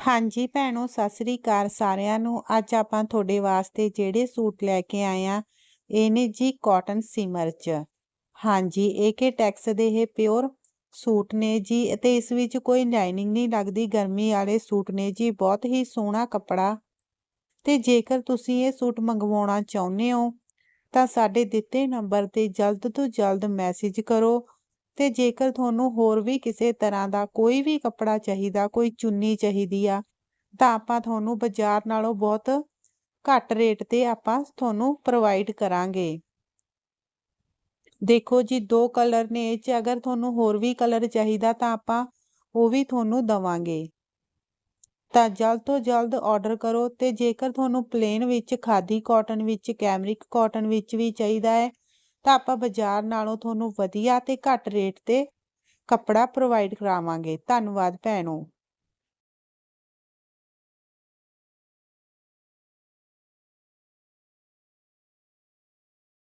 ਹਾਂਜੀ ਭੈਣੋ, ਸਤਿ ਸ੍ਰੀ ਅਕਾਲ ਸਾਰਿਆਂ ਨੂੰ। ਅੱਜ ਆਪਾਂ ਤੁਹਾਡੇ ਵਾਸਤੇ ਜਿਹੜੇ ਸੂਟ ਲੈ ਕੇ ਆਏ ਆ ਇਹ ਨੇ ਜੀ ਕਾਟਨ ਸਿਮਰ ਚ। ਹਾਂਜੀ ਏਕੇ ਟੈਕਸ ਦੇ ਇਹ ਪਿਓਰ ਸੂਟ ਨੇ ਜੀ ਅਤੇ ਇਸ ਵਿੱਚ ਕੋਈ ਲਾਈਨਿੰਗ ਨਹੀਂ ਲੱਗਦੀ। ਗਰਮੀ ਵਾਲੇ ਸੂਟ ਨੇ ਜੀ, ਬਹੁਤ ਹੀ ਸੋਹਣਾ ਕੱਪੜਾ। ਤੇ ਜੇਕਰ ਤੁਸੀਂ ਇਹ ਸੂਟ ਮੰਗਵਾਉਣਾ ਚਾਹੁੰਦੇ ਹੋ, ਤਾਂ ਸਾਡੇ ਦਿੱਤੇ ਨੰਬਰ ਤੇ ਜਲਦ ਤੋਂ ਜਲਦ ਮੈਸੇਜ ਕਰੋ। ਤੇ ਜੇਕਰ ਤੁਹਾਨੂੰ ਹੋਰ ਵੀ ਕਿਸੇ ਤਰ੍ਹਾਂ ਦਾ ਕੋਈ ਵੀ ਕੱਪੜਾ ਚਾਹੀਦਾ, ਕੋਈ ਚੁੰਨੀ ਚਾਹੀਦੀ ਆ, ਤਾਂ ਆਪਾਂ ਤੁਹਾਨੂੰ ਬਾਜ਼ਾਰ ਨਾਲੋਂ ਬਹੁਤ ਘੱਟ ਰੇਟ ਤੇ ਆਪਾਂ ਤੁਹਾਨੂੰ ਪ੍ਰੋਵਾਈਡ ਕਰਾਂਗੇ। ਦੇਖੋ ਜੀ, ਦੋ ਕਲਰ ਨੇ ਇਹ 'ਚ ਅਗਰ ਤੁਹਾਨੂੰ ਹੋਰ ਵੀ ਕਲਰ ਚਾਹੀਦਾ ਤਾਂ ਆਪਾਂ ਉਹ ਵੀ ਤੁਹਾਨੂੰ ਦਵਾਂਗੇ। ਤਾਂ ਜਲਦ ਤੋਂ ਜਲਦ ਆਰਡਰ ਕਰੋ ਤੇ ਜੇਕਰ ਤੁਹਾਨੂੰ ਪਲੇਨ ਵਿੱਚ, ਖਾਦੀ ਕਾਟਨ ਵਿੱਚ ਕੈਮਰਿਕ ਕਾਟਨ ਵਿੱਚ ਵੀ ਚਾਹੀਦਾ ਹੈ ਤਾਂ ਆਪਾਂ ਬਾਜ਼ਾਰ ਨਾਲੋਂ ਤੁਹਾਨੂੰ ਵਧੀਆ ਤੇ ਘੱਟ ਰੇਟ ਤੇ ਕੱਪੜਾ ਪ੍ਰੋਵਾਈਡ ਕਰਾਵਾਂਗੇ। ਧੰਨਵਾਦ ਭੈਣੋ।